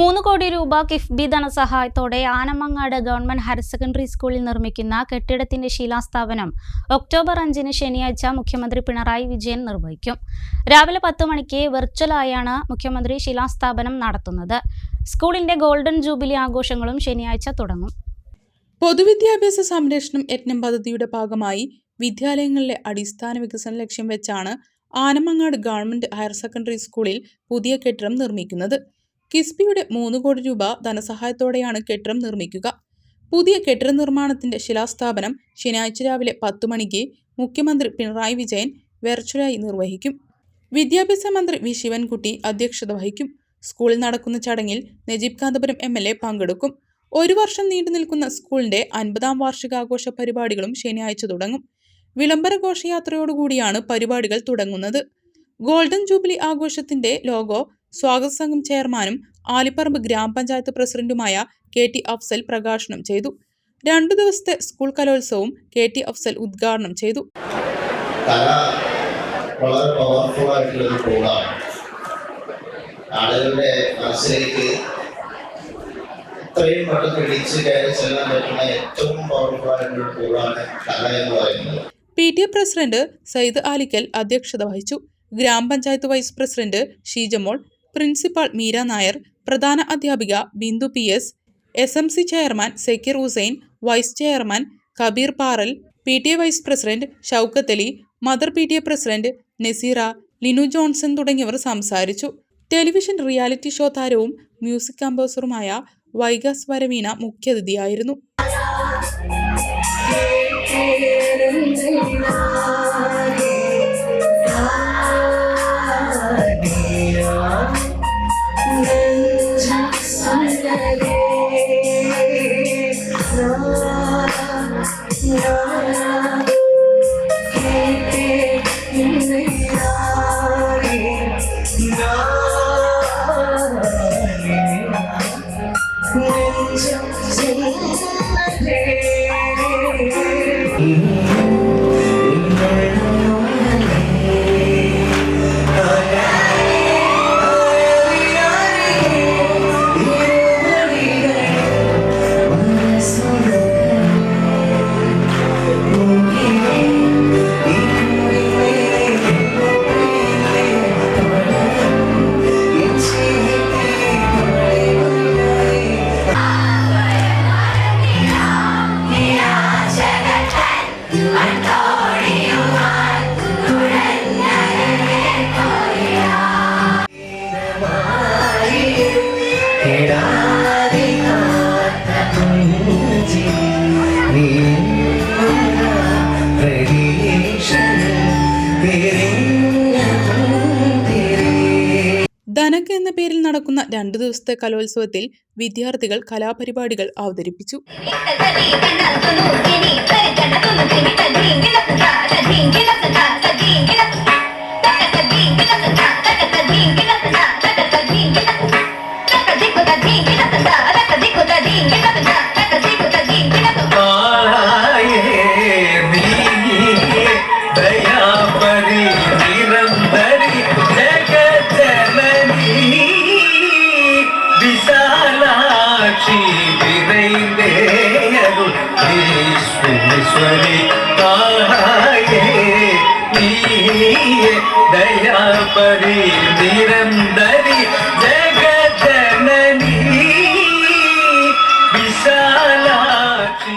മൂന്ന് കോടി രൂപ കിഫ്ബി ധനസഹായത്തോടെ ആനമങ്ങാട് ഗവൺമെന്റ് ഹയർ സെക്കൻഡറി സ്കൂളിൽ നിർമ്മിക്കുന്ന കെട്ടിടത്തിന്റെ ശിലാസ്ഥാപനം ഒക്ടോബർ അഞ്ചിന് ശനിയാഴ്ച മുഖ്യമന്ത്രി പിണറായി വിജയൻ നിർവഹിക്കും. രാവിലെ പത്ത് മണിക്ക് വെർച്വലായാണ് മുഖ്യമന്ത്രി ശിലാസ്ഥാപനം നടത്തുന്നത്. സ്കൂളിന്റെ ഗോൾഡൻ ജൂബിലി ആഘോഷങ്ങളും ശനിയാഴ്ച തുടങ്ങും. പൊതുവിദ്യാഭ്യാസ സംരക്ഷണം യജ്ഞം പദ്ധതിയുടെ ഭാഗമായി വിദ്യാലയങ്ങളിലെ അടിസ്ഥാന വികസന ലക്ഷ്യം വെച്ചാണ് ആനമങ്ങാട് ഗവൺമെന്റ് ഹയർ സെക്കൻഡറി സ്കൂളിൽ പുതിയ കെട്ടിടം നിർമ്മിക്കുന്നത്. കിസ്ബിയുടെ മൂന്ന് കോടി രൂപ ധനസഹായത്തോടെയാണ് കെട്ടിടം നിർമ്മിക്കുക. പുതിയ കെട്ടിട നിർമ്മാണത്തിന്റെ ശിലാസ്ഥാപനം ശനിയാഴ്ച രാവിലെ പത്തു മണിക്ക് മുഖ്യമന്ത്രി പിണറായി വിജയൻ വെർച്വലായി നിർവഹിക്കും. വിദ്യാഭ്യാസ മന്ത്രി വി ശിവൻകുട്ടി അധ്യക്ഷത വഹിക്കും. സ്കൂളിൽ നടക്കുന്ന ചടങ്ങിൽ Najeeb Kanthapuram M L A പങ്കെടുക്കും. ഒരു വർഷം നീണ്ടു നിൽക്കുന്ന സ്കൂളിന്റെ അൻപതാം വാർഷികാഘോഷ പരിപാടികളും ശനിയാഴ്ച തുടങ്ങും. വിളംബര ഘോഷയാത്രയോടുകൂടിയാണ് പരിപാടികൾ തുടങ്ങുന്നത്. ഗോൾഡൻ ജൂബിലി ആഘോഷത്തിന്റെ ലോഗോ സ്വാഗത സംഘം ചെയർമാനും ആലിപ്പറമ്പ് ഗ്രാമപഞ്ചായത്ത് പ്രസിഡന്റുമായ കെ ടി അഫ്സൽ പ്രകാശനം ചെയ്തു. രണ്ടു ദിവസത്തെ സ്കൂൾ കലോത്സവവും കെ ടി അഫ്സൽ ഉദ്ഘാടനം ചെയ്തു. വളരെ പവർഫുൾ ആയിട്ടുള്ള ഒരു ടൂളാണ് ആളുകളുടെ മനസ്സിലേക്ക് ഇത്രയും പെട്ടെന്ന് ഇടിച്ച് കയറി ചെല്ലാൻ പറ്റുന്ന ഏറ്റവും പവർഫുൾ ആയിട്ടുള്ള ടൂളാണ് കല എന്ന് പറയുന്നത്. P T A president Sayyid Alikkal അധ്യക്ഷത വഹിച്ചു. ഗ്രാമപഞ്ചായത്ത് vice president Sheejamol principal Meera Nair പ്രധാന അധ്യാപിക Bindu P S S M C chairman Sakeer Hussain vice chairman Kabeer Paral P T A vice president Shoukath Ali mother P T A president Naseera Linu Johnson തുടങ്ങിയവർ സംസാരിച്ചു. Television reality show താരവും music കമ്പോസറുമായ വൈഗാസ് വരവീന മുഖ്യാതിഥിയായിരുന്നു. no, no. Dhanak എന്ന പേരിൽ നടക്കുന്ന രണ്ടു ദിവസത്തെ കലോത്സവത്തിൽ വിദ്യാർത്ഥികൾ കലാപരിപാടികൾ അവതരിപ്പിച്ചു. दयापरि निरन्दरि जगजननी विशालाक्षी